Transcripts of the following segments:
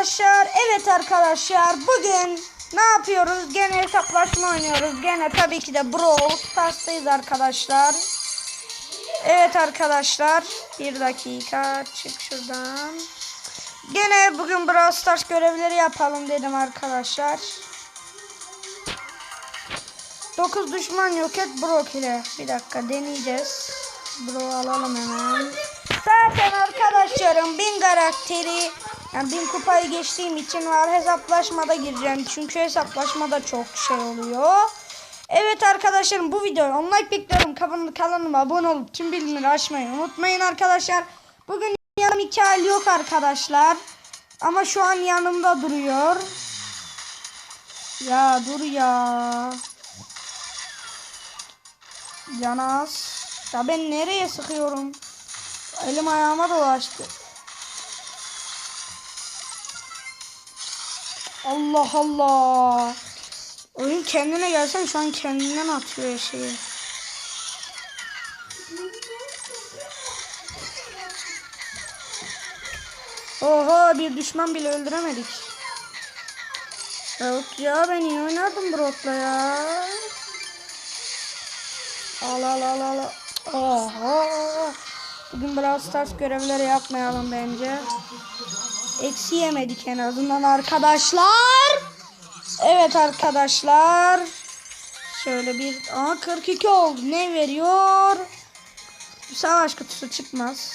arkadaşlar. Evet arkadaşlar. Bugün ne yapıyoruz? Gene hesaplaşma oynuyoruz. Gene tabii ki de Brawl Stars'tayız arkadaşlar. Evet arkadaşlar. Bir dakika. Çık şuradan. Gene bugün Brawl Stars görevleri yapalım dedim arkadaşlar. 9 düşman yok et Brock ile. Bir dakika deneyeceğiz. Bro alalım hemen. Zaten arkadaşlarım bin karakteri yani bin kupayı geçtiğim için var hesaplaşmada gireceğim. Çünkü hesaplaşmada çok şey oluyor. Evet arkadaşlarım bu videoya 10 like bekliyorum. Kanalıma, kanalıma abone olup tüm bildirimleri açmayı unutmayın arkadaşlar. Bugün yanım Mikael yok arkadaşlar. Ama şu an yanımda duruyor. Ya dur ya. Canaz. Ya ben nereye sıkıyorum? Elim ayağıma dolaştı. Allah Allah. Oyun kendine gelsen şu an kendinden atıyor şeyi. Oha bir düşman bile öldüremedik. Yok ya ben iyi oynadım Brock'la ya. Al al al al. Oha. Bugün Brawl Stars görevleri yapmayalım bence. Eksi yemedik en azından arkadaşlar. Evet arkadaşlar. Şöyle bir... Aa 42 oldu. Ne veriyor? Savaş kutusu çıkmaz.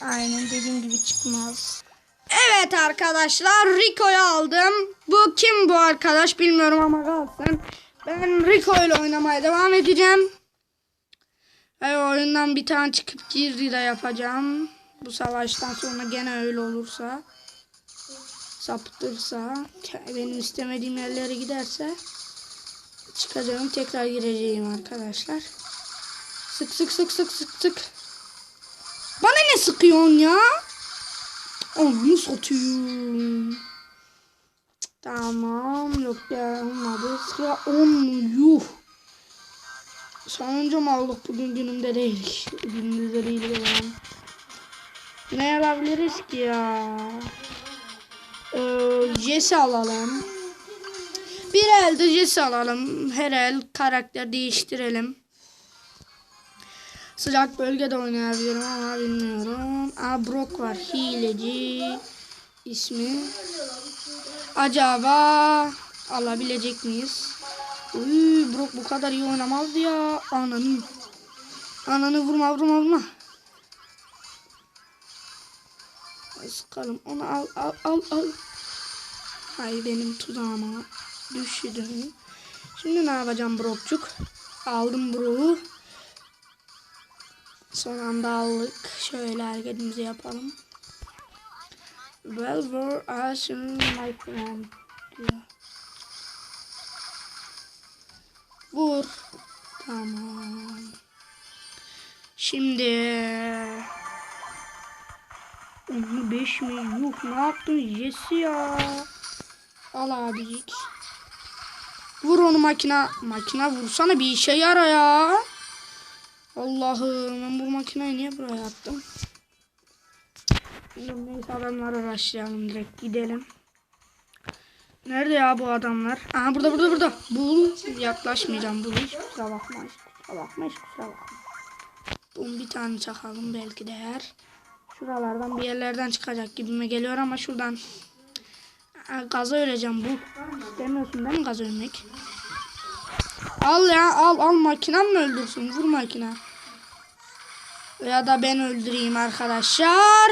Aynen dediğim gibi çıkmaz. Evet arkadaşlar Rico'yu aldım. Bu kim bu arkadaş bilmiyorum ama kalsın. Ben Rico ile oynamaya devam edeceğim. Ve oyundan bir tane çıkıp girdi de yapacağım. Bu savaştan sonra gene öyle olursa. Sapıtırsa. Benim istemediğim yerlere giderse. Çıkacağım tekrar gireceğim arkadaşlar. Sık sık sık sık sık sık. Bana ne sıkıyorsun ya? Onu satayım. Tamam yok ya olmadı. Sıra 10 yuh. Sonuncu mu aldık bugün günümde değil. Günümüzde değil. Ne yapabiliriz ki ya? Ee, Jesse alalım. Bir elde Jesse alalım. Her el karakter değiştirelim. Sıcak bölgede oynayabilirim ama bilmiyorum. Aa Brock var. Hileci ismi. Acaba alabilecek miyiz? Uy, Brock bu kadar iyi oynamazdı ya. Ananı. Ananı vurma vurma vurma. Sıkalım. Onu al al al al. Hay benim tuzağıma düştü. Şimdi ne yapacağım Brock'cuk? Aldım Brock'u. Son anda aldık. Şöyle hareketimizi yapalım. Well, were us my friend diyor. Vur. Tamam. Şimdi onu 5 mi? Yuh ne yaptın Jesse ya? Al abicik. Vur onu makina. Makina vursana bir işe yara ya. Allah'ım ben bu makineyi niye buraya attım? Neyse adamlara başlayalım direkt gidelim. Nerede ya bu adamlar? Aha burada burada burada. Bul. Yaklaşmayacağım. Bul. Hiç kusura bakma. Hiç kusura bakma. Hiç kusura bakma. Bul bir tane çakalım belki de eğer. Şuralardan bir yerlerden çıkacak gibime geliyor ama şuradan. Aa, gaza öleceğim bu. İstemiyorsun değil mi gaza ölmek? Al ya al al makinem mi öldürsün? Vur makine. Ya da ben öldüreyim arkadaşlar.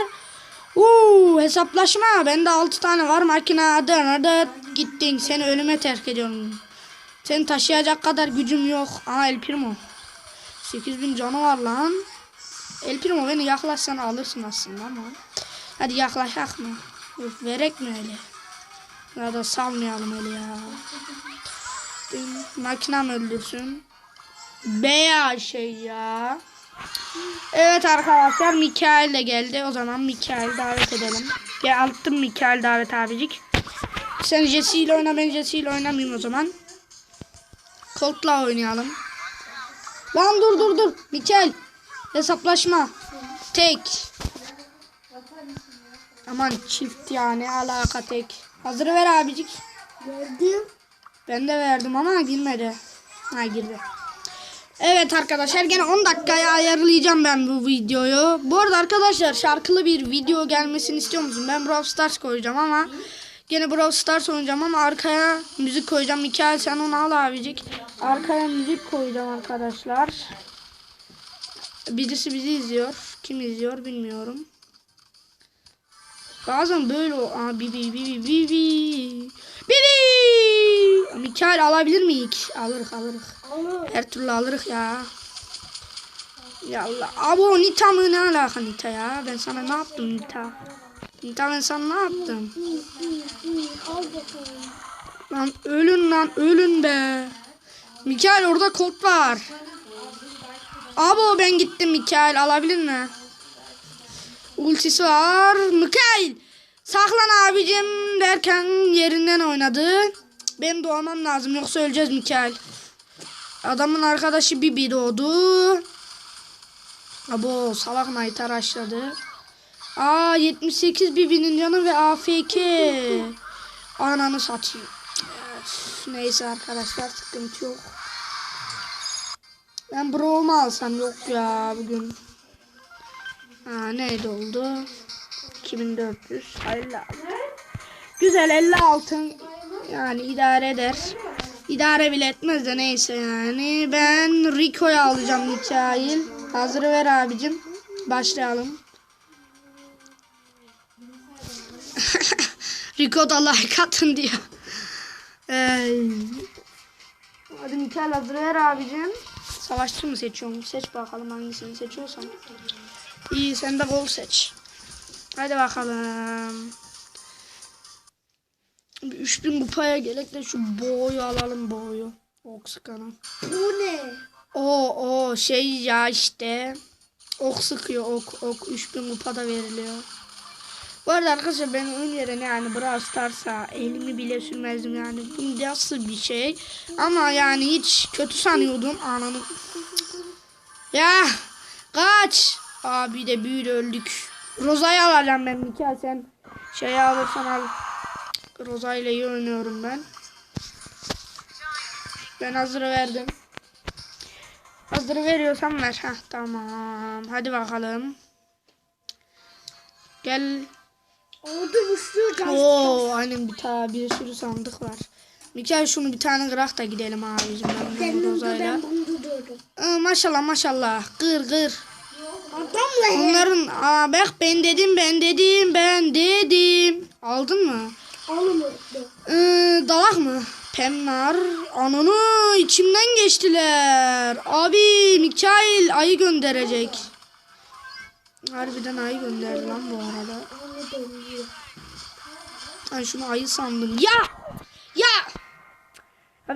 Uuu hesaplaşma. Bende 6 tane var makine. Hadi hadi gittin. Seni ölüme terk ediyorum. Seni taşıyacak kadar gücüm yok. Aha El Primo. 8000 canı var lan. El Primo beni yaklaşsan alırsın aslında ama. Hadi yaklaşak mı? Uf, verek mi öyle? Ya da salmayalım öyle ya. Makinem öldürsün. Beya şey ya. Evet arkadaşlar Mikael de geldi. O zaman Mikael davet edelim. Gel attım Mikael davet abicik. Sen Jesse ile oyna ben Jesse ile oynamayayım o zaman. Colt'la oynayalım. Lan dur dur dur. Mikael. Hesaplaşma. Tek. Aman çift yani alaka tek. Hazır ver abicik. Verdim. Ben de verdim ama girmedi. Ha girdi. Evet arkadaşlar gene 10 dakikaya ayarlayacağım ben bu videoyu. Bu arada arkadaşlar şarkılı bir video gelmesini istiyor musun? Ben Brawl Stars koyacağım ama gene Brawl Stars oynayacağım ama arkaya müzik koyacağım. Mikael sen onu al abicik. Arkaya müzik koyacağım arkadaşlar. Birisi bizi izliyor. Kim izliyor bilmiyorum. Bazen böyle o. Aa, bibi bibi bibi. Bibi. Mikael alabilir miyik? Alırız alırız. Onu Her türlü alırız ya. Ya Allah. Abi o Nita mı ne alaka Nita ya? Ben sana ne yaptım Nita? Nita ben sana ne yaptım? Lan ölün lan ölün be. Mikael orada kod var. Abi o ben gittim Mikael alabilir mi? Ultisi var. Mikael saklan abicim derken yerinden oynadı. Ben doğmam lazım yoksa öleceğiz Mikael. Adamın arkadaşı Bibi doğdu. Abo salak Knight araçladı. Aa 78 Bibi'nin canı ve AFK. Ananı satayım. Öf, Neyse arkadaşlar sıkıntı yok. Ben Bro'mu alsam yok ya bugün. Ha neydi oldu? 2400 hayırlı. Güzel 50 altın yani idare eder. İdare bile etmez de neyse yani. Ben Rico'yu alacağım Mikail. Hazır ver abicim. Başlayalım. Rico da like atın diyor. Ee, hadi Mikael hazır ver abicim. Savaşçı mı seçiyorum? Seç bakalım hangisini seçiyorsan. İyi sen de gol seç. Hadi bakalım. Bir 3000 kupaya gerek de şu boğuyu alalım boğuyu. Oksikanı. Bu ne? O o şey ya işte. Ok sıkıyor ok ok 3000 kupada veriliyor. Bu arada arkadaşlar ben yerine yani Brawl Stars'a elimi bile sürmezdim yani. Bu nasıl bir şey. Ama yani hiç kötü sanıyordum ananı. Ya kaç. Abi de büyülü öldük. Roza'yı alacağım ben Mikael sen şeyi alırsan al. Roza ile iyi oynuyorum ben. Ben hazır verdim. Hazır veriyorsan ver. Heh, tamam. Hadi bakalım. Gel. Orada gaz. Oo, aynen bir tane bir sürü sandık var. Mikael şunu bir tane kırak da gidelim abicim ben ben bunu durdum. Aa, maşallah maşallah. Kır kır. Adamla Onların aa bak ben dedim ben dedim ben dedim. Aldın mı? almadı. Ee, dalak mı? Pemnar. Ananı içimden geçtiler. Abi Mikail ayı gönderecek. Harbiden ayı gönderdi lan bu arada. Ben şunu ayı sandım. Ya! Ya!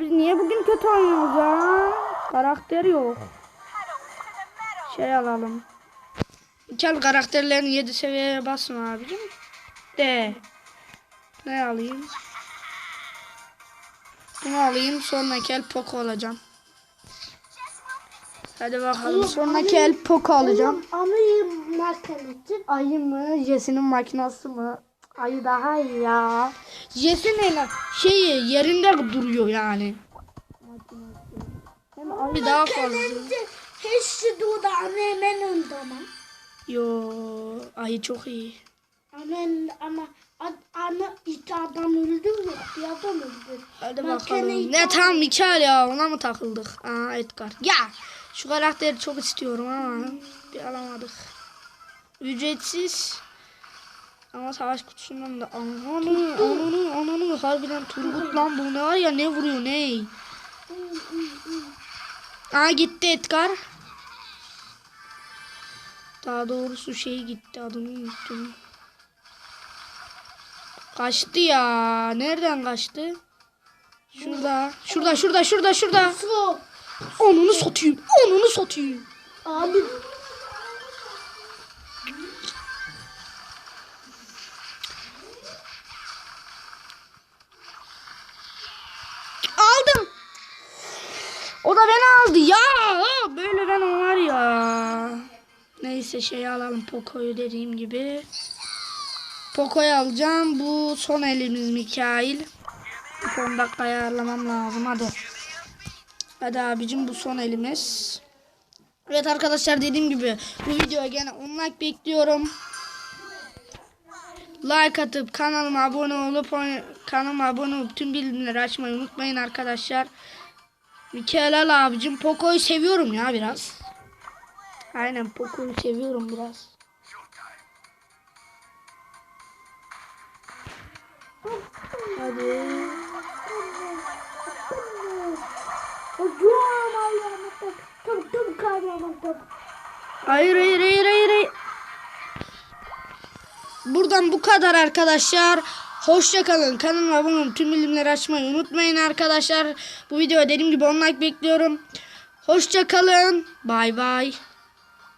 Biz niye bugün kötü oynuyoruz ya? Karakter yok. Şey alalım. Gel karakterlerini 7 seviyeye basma abicim. De. Ne alayım? Bunu alayım sonra kel Poco alacağım. Hadi bakalım sonra kel Poco alacağım. Anayı makaleti. Ayı mı? Jesse'nin makinası mı? Ayı daha iyi ya. Jesse ne lan? Şeyi yerinde duruyor yani. Hem ayı daha fazla. Hiç durdu anne hemen önde ama. Yo, ayı çok iyi. Ama ad- ana iki adam öldü mü? Bir adam öldü. Hadi bakalım. Ne tam Mikael ya ona mı takıldık? Aa Edgar. Ya şu karakteri çok istiyorum ama bir alamadık. Ücretsiz. Ama savaş kutusundan da ananı ananı ananı harbiden Turgut lan bu ne var ya ne vuruyor ne? Aa gitti Edgar. Daha doğrusu şey gitti adını unuttum. Kaçtı ya. Nereden kaçtı? Şurada. Şurada şurada şurada şurada. Onunu satayım. Onunu satayım. Abi Aldım. O da beni aldı ya. Böyle ben var ya. Neyse şey alalım Poco'yu dediğim gibi. Poco'yu alacağım. Bu son elimiz Mikail. 10 dakika ayarlamam lazım hadi. Hadi abicim bu son elimiz. Evet arkadaşlar dediğim gibi bu videoya gene 10 like bekliyorum. Like atıp kanalıma abone olup kanalıma abone olup tüm bildirimleri açmayı unutmayın arkadaşlar. Mikael abicim Poco'yu seviyorum ya biraz. Aynen Poco'yu seviyorum biraz. Hadi. Hayır hayır hayır hayır. hayır. Buradan bu kadar arkadaşlar. Hoşça kalın. Kanalıma abone olun. Tüm bildirimleri açmayı unutmayın arkadaşlar. Bu videoya dediğim gibi 10 like bekliyorum. Hoşça kalın. Bay bay.